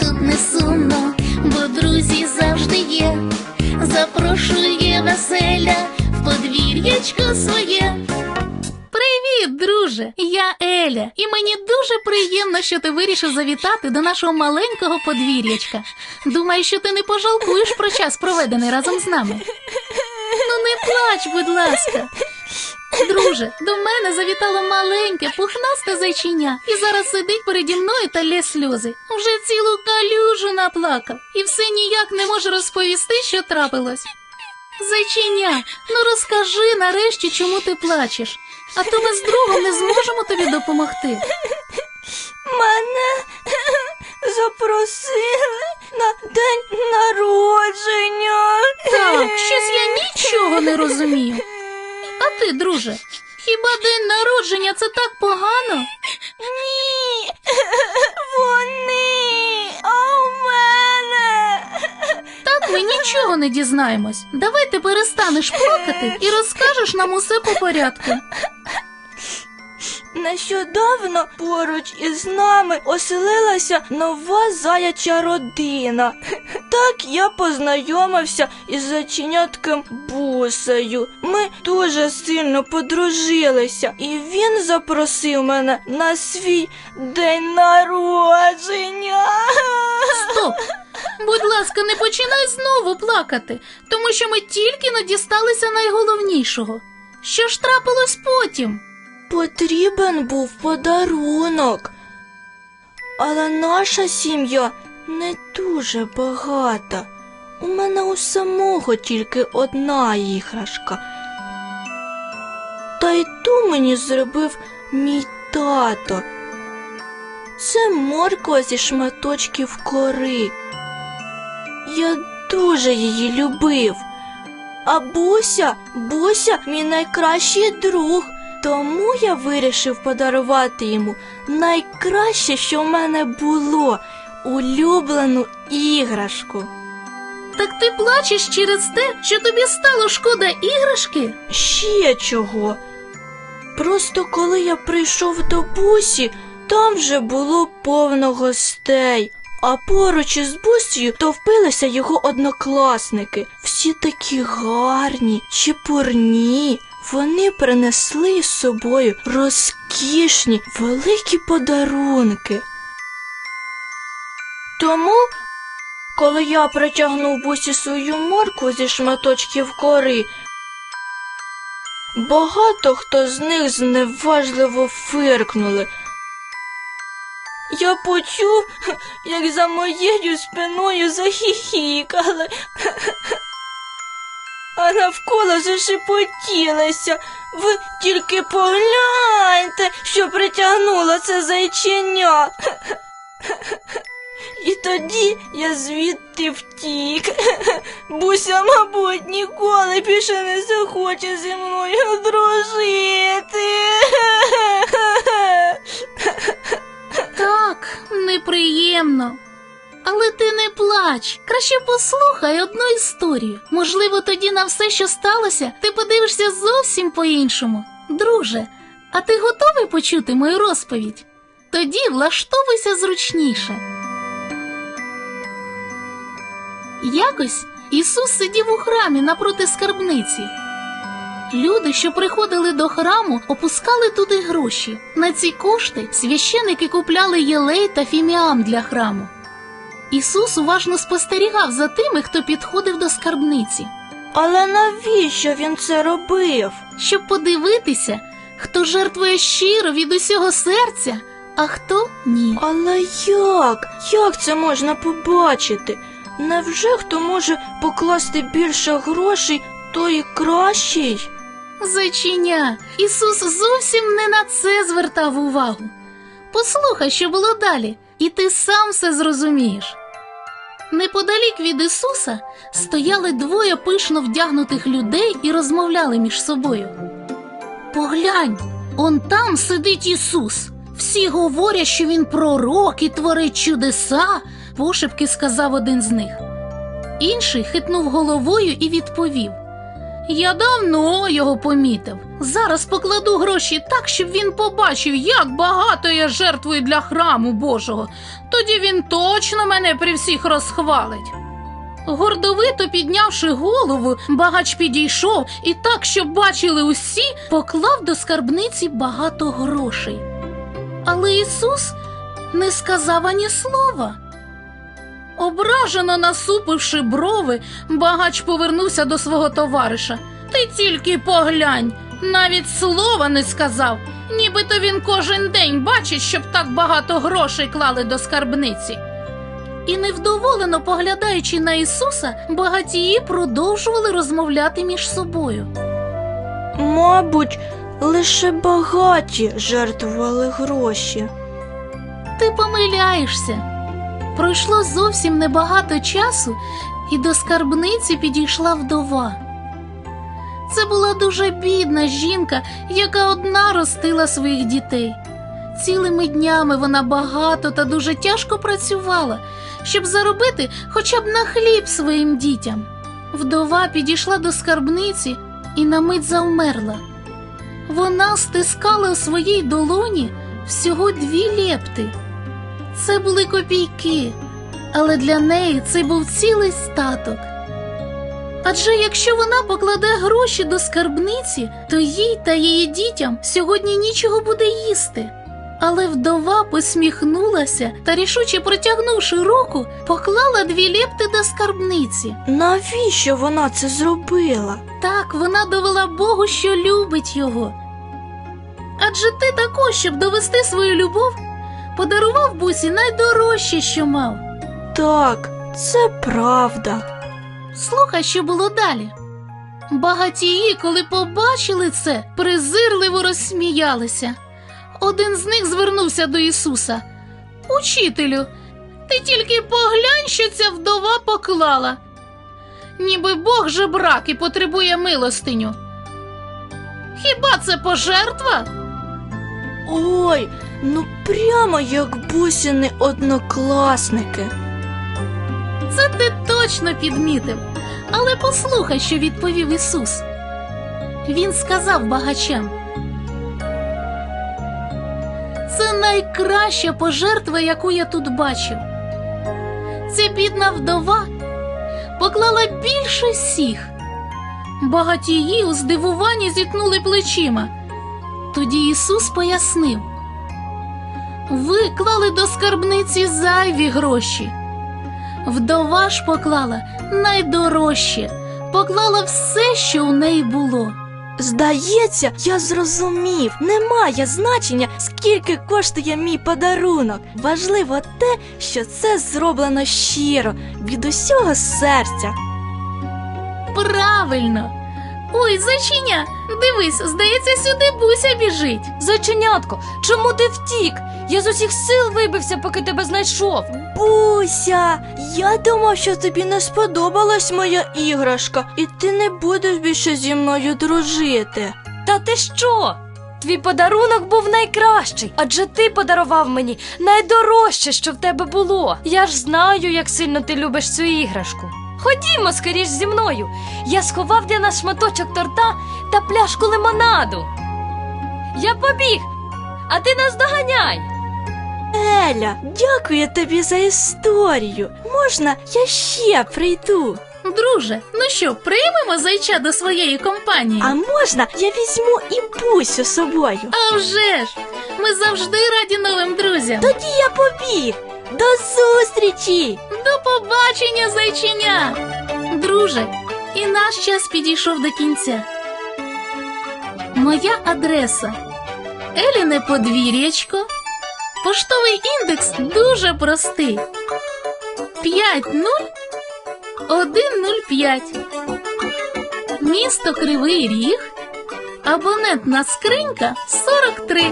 тут не сумно, бо друзі завжди є. Запрошує веселя в подвір'ячко своє. Привіт, друже! Я Еля, і мені дуже приємно, що ти вирішив завітати до нашого маленького подвір'ячка. Думаю, що ти не пожалкуєш про час, проведений разом з нами. Ну не плач, будь ласка. Друже, до мене завітало маленьке, пухнасте зайчиня і зараз сидить переді мною та лє сльози. Вже цілу калюжу наплакав і все ніяк не може розповісти, що трапилось. Зайчиня, ну розкажи нарешті, чому ти плачеш, а то ми з другом не зможемо тобі допомогти. Мене запросили на день народження. Так, щось я нічого не розумію. А ти, друже, хіба день народження це так погано? Ні, вони, а у мене. Так ми нічого не дізнаємось. Давай ти перестанеш плакати і розкажеш нам усе по порядку. Нещодавно поруч із нами оселилася нова заяча родина. Так я познайомився із заченятком Бусею. Ми дуже сильно подружилися, і він запросив мене на свій день народження. Стоп! Будь ласка, не починай знову плакати, тому що ми тільки не дісталися найголовнішого. Що ж трапилось потім? Потрібен був подарунок. Але наша сім'я не дуже багата. У мене у самого тільки одна іграшка. Та й ту мені зробив мій тато. Це морква зі шматочків кори. Я дуже її любив. А Буся, Буся мій найкращий друг. Тому я вирішив подарувати йому найкраще, що в мене було улюблену іграшку. Так ти плачеш через те, що тобі стало шкода іграшки? Ще чого? Просто коли я прийшов до бусі, там вже було повно гостей. А поруч із бусею товпилися його однокласники. Всі такі гарні, чепурні. Вони принесли з собою розкішні великі подарунки. Тому, коли я протягнув бусі свою моркву зі шматочків кори, багато хто з них зневажливо фиркнули. Я почув, як за моєю спиною захихікали, а навколо зашепотілися. Ви тільки погляньте, що притягнуло це зайченя. І тоді я звідти втік. Буся, мабуть, ніколи більше не захоче зі мною дружити. Так, неприємно. Але ти не плач. Краще послухай одну історію. Можливо, тоді на все, що сталося, ти подивишся зовсім по-іншому. Друже, а ти готовий почути мою розповідь? Тоді влаштовуйся зручніше. Якось Ісус сидів у храмі напроти скарбниці. Люди, що приходили до храму, опускали туди гроші. На ці кошти священики купляли єлей та фіміам для храму. Ісус уважно спостерігав за тими, хто підходив до скарбниці, Але навіщо він це робив? щоб подивитися, хто жертвує щиро від усього серця, а хто ні. Але як? Як це можна побачити? Невже хто може покласти більше грошей, той кращий? Зайчиня, Ісус зовсім не на це звертав увагу. Послухай, що було далі, і ти сам все зрозумієш. Неподалік від Ісуса стояли двоє пишно вдягнутих людей і розмовляли між собою. Поглянь, он там сидить Ісус. Всі говорять, що він пророк і творить чудеса, пошепки сказав один з них. Інший хитнув головою і відповів: Я давно його помітив. Зараз покладу гроші так, щоб він побачив, як багато я жертвую для храму Божого. Тоді він точно мене при всіх розхвалить. Гордовито піднявши голову, багач підійшов і так, щоб бачили усі, поклав до скарбниці багато грошей. Але Ісус не сказав ані слова. Ображено насупивши брови, багач повернувся до свого товариша. Ти тільки поглянь, навіть слова не сказав, нібито він кожен день бачить, щоб так багато грошей клали до скарбниці. І невдоволено поглядаючи на Ісуса, багатії продовжували розмовляти між собою. Мабуть, лише багаті жертвували гроші. Ти помиляєшся. Пройшло зовсім небагато часу, і до скарбниці підійшла вдова. Це була дуже бідна жінка, яка одна ростила своїх дітей. Цілими днями вона багато та дуже тяжко працювала, щоб заробити хоча б на хліб своїм дітям. Вдова підійшла до скарбниці і на мить завмерла. Вона стискала у своїй долоні всього дві лепти. Це були копійки, але для неї це був цілий статок. Адже якщо вона покладе гроші до скарбниці, то їй та її дітям сьогодні нічого буде їсти. Але вдова посміхнулася та, рішуче протягнувши руку, поклала дві лепти до скарбниці. Навіщо вона це зробила? Так вона довела Богу, що любить його. Адже ти також, щоб довести свою любов, подарував бусі найдорожче, що мав. Так, це правда. Слухай, що було далі. Багатії, коли побачили це, презирливо розсміялися. Один з них звернувся до Ісуса. Учителю, ти тільки поглянь, що ця вдова поклала. Ніби Бог жебрак і потребує милостиню. Хіба це пожертва? Ой, ну прямо як бусіни однокласники. Це ти точно підмітив. Але послухай, що відповів Ісус. Він сказав багачам. Це найкраща пожертва, яку я тут бачив. Ця бідна вдова поклала більше всіх. Багатії у здивуванні зітнули плечима. Тоді Ісус пояснив: Ви клали до скарбниці зайві гроші. Вдова ж поклала найдорожче, поклала все, що у неї було. Здається, я зрозумів, немає значення, скільки коштує мій подарунок. Важливо те, що це зроблено щиро, від усього серця. Правильно. Ой, зайчиня, дивись, здається, сюди буся біжить. Зайченятко, чому ти втік? Я з усіх сил вибився, поки тебе знайшов. Буся, я думав, що тобі не сподобалась моя іграшка, і ти не будеш більше зі мною дружити. Та ти що? Твій подарунок був найкращий, адже ти подарував мені найдорожче, що в тебе було. Я ж знаю, як сильно ти любиш цю іграшку. Ходімо скоріш зі мною. Я сховав для нас шматочок торта та пляшку лимонаду. Я побіг, а ти нас доганяй. Еля, дякую тобі за історію. Можна я ще прийду? Друже, ну що, приймемо зайча до своєї компанії? А можна я візьму і бусю з собою? А вже ж! Ми завжди раді новим друзям. Тоді я побіг. До зустрічі! До побачення, зайчиня! Друже, і наш час підійшов до кінця. Моя адреса Еліне подвір'ячко. Поштовий індекс дуже простий. 50105. Місто Кривий Ріг. Абонентна скринька 43.